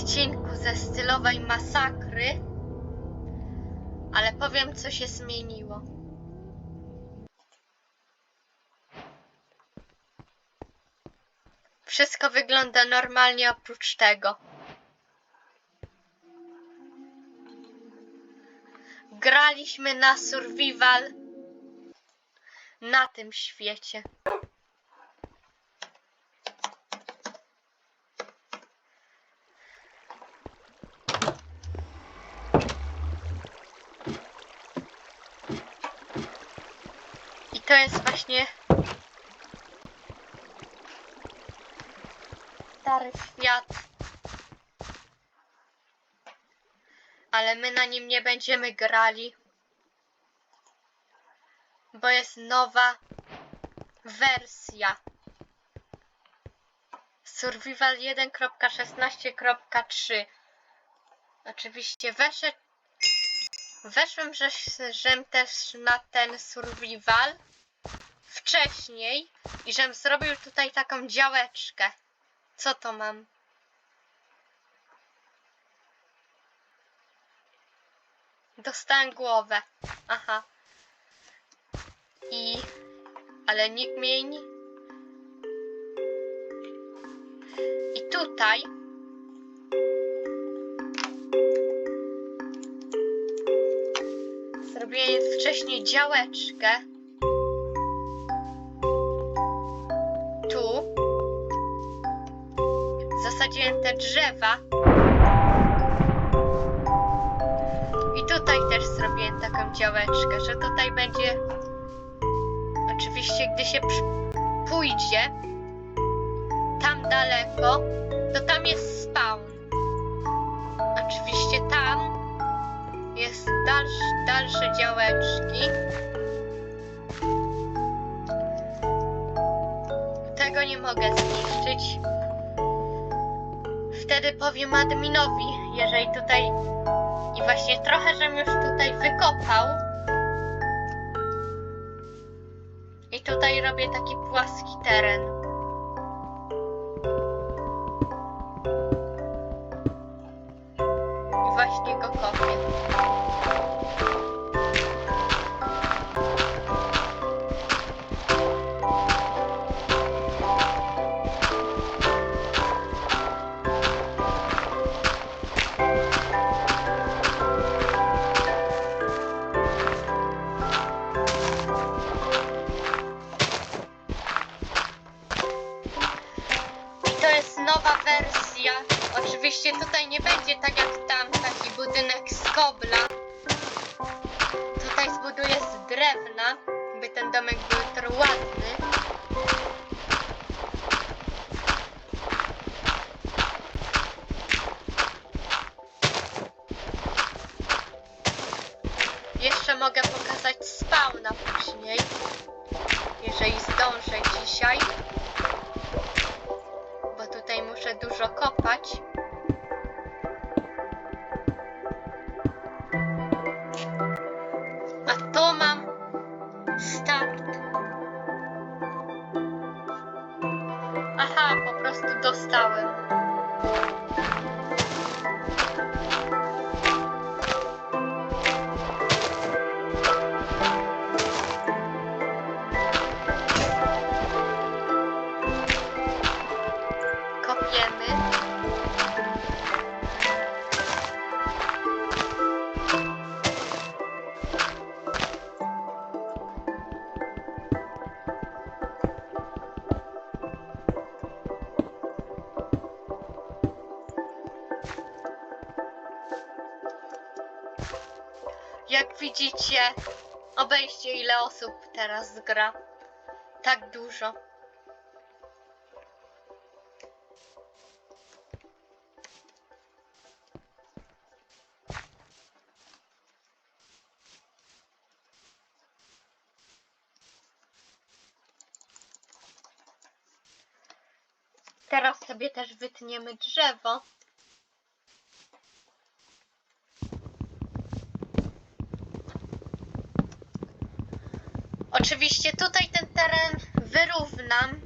odcinku ze stylowej masakry, ale powiem, co się zmieniło. Wszystko wygląda normalnie oprócz tego. Graliśmy na survival na tym świecie. To jest właśnie stary świat. Ale my na nim nie będziemy grali. Bo jest nowa wersja. Survival 1.16.3 Oczywiście weszedł Weszłem żeś, żem też na ten survival wcześniej i żem zrobił tutaj taką działeczkę. Co to mam? Dostałem głowę. Aha. I... Ale nikt mnie nie... I tutaj... Zrobiłem wcześniej działeczkę. Zasadziłem te drzewa. I tutaj też zrobiłem taką działeczkę, że tutaj będzie. Oczywiście, gdy się pójdzie tam daleko, to tam jest spawn. Oczywiście tam jest dalsze, dalsze działeczki. Tego nie mogę zniszczyć. Wtedy powiem adminowi, jeżeli tutaj... I właśnie trochę, żem już tutaj wykopał. I tutaj robię taki płaski teren. Tutaj nie będzie tak jak tam taki budynek z kobla. Tutaj zbuduję z drewna, by ten domek był ładny. Jeszcze mogę pokazać spawna później, jeżeli zdążę dzisiaj bo tutaj muszę dużo kopać. Prostu dostałem. Kopiemy. Jak widzicie, obejście ile osób teraz gra. Tak dużo. Teraz sobie też wytniemy drzewo. Oczywiście tutaj ten teren wyrównam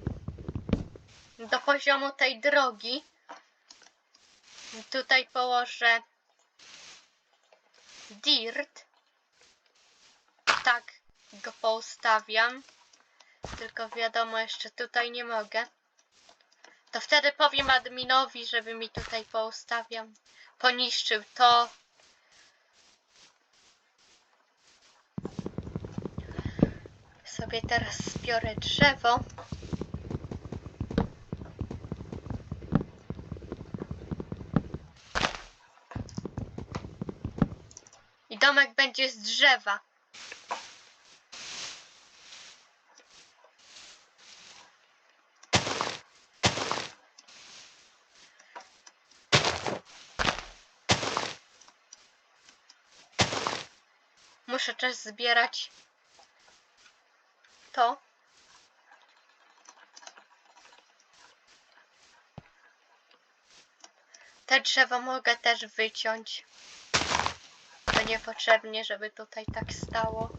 do poziomu tej drogi. Tutaj położę dirt. Tak go poustawiam. Tylko wiadomo, jeszcze tutaj nie mogę. To wtedy powiem adminowi, żeby mi tutaj poustawiał. Poniszczył to. Sobie teraz zbiorę drzewo. I domek będzie z drzewa. Muszę też zbierać to. Te drzewo mogę też wyciąć. To niepotrzebnie, żeby tutaj tak stało.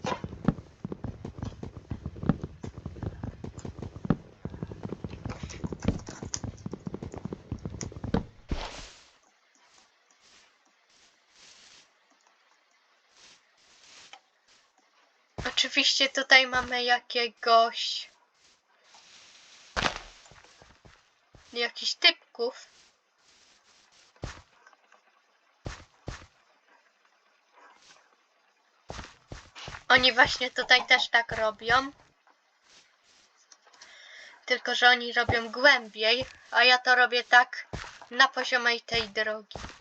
Oczywiście tutaj mamy jakiegoś jakichś typków. Oni właśnie tutaj też tak robią. Tylko, że oni robią głębiej, a ja to robię tak na poziomej tej drogi.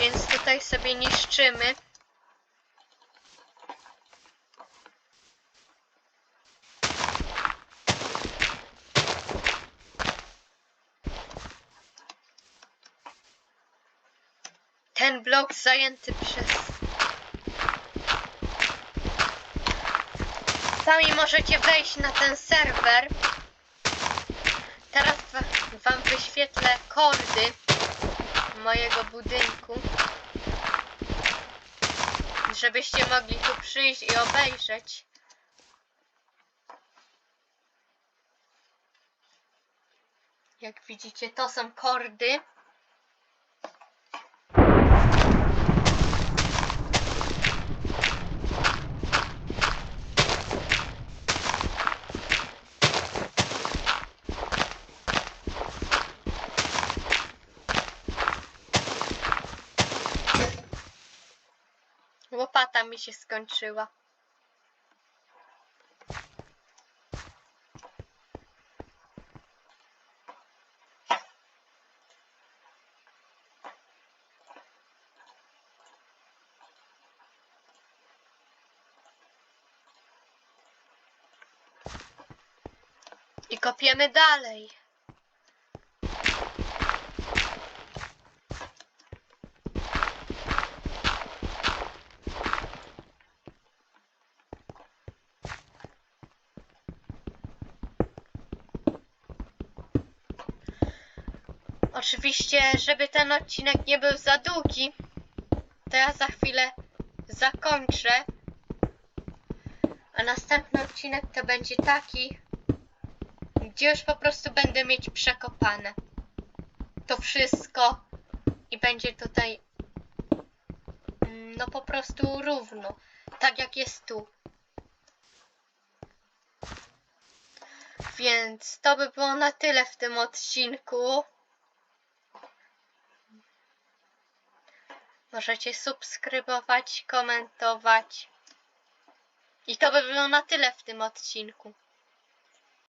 Więc tutaj sobie niszczymy. Ten blok zajęty przez... Sami możecie wejść na ten serwer. Teraz wa- wam wyświetlę kordy mojego budynku. Żebyście mogli tu przyjść i obejrzeć. Jak widzicie, to są kordy. Łopata mi się skończyła. I kopiemy dalej. Oczywiście, żeby ten odcinek nie był za długi, to ja za chwilę zakończę. A następny odcinek to będzie taki, gdzie już po prostu będę mieć przekopane to wszystko i będzie tutaj mm, no po prostu równo, tak jak jest tu. Więc to by było na tyle w tym odcinku. Możecie subskrybować, komentować. I to by było na tyle w tym odcinku.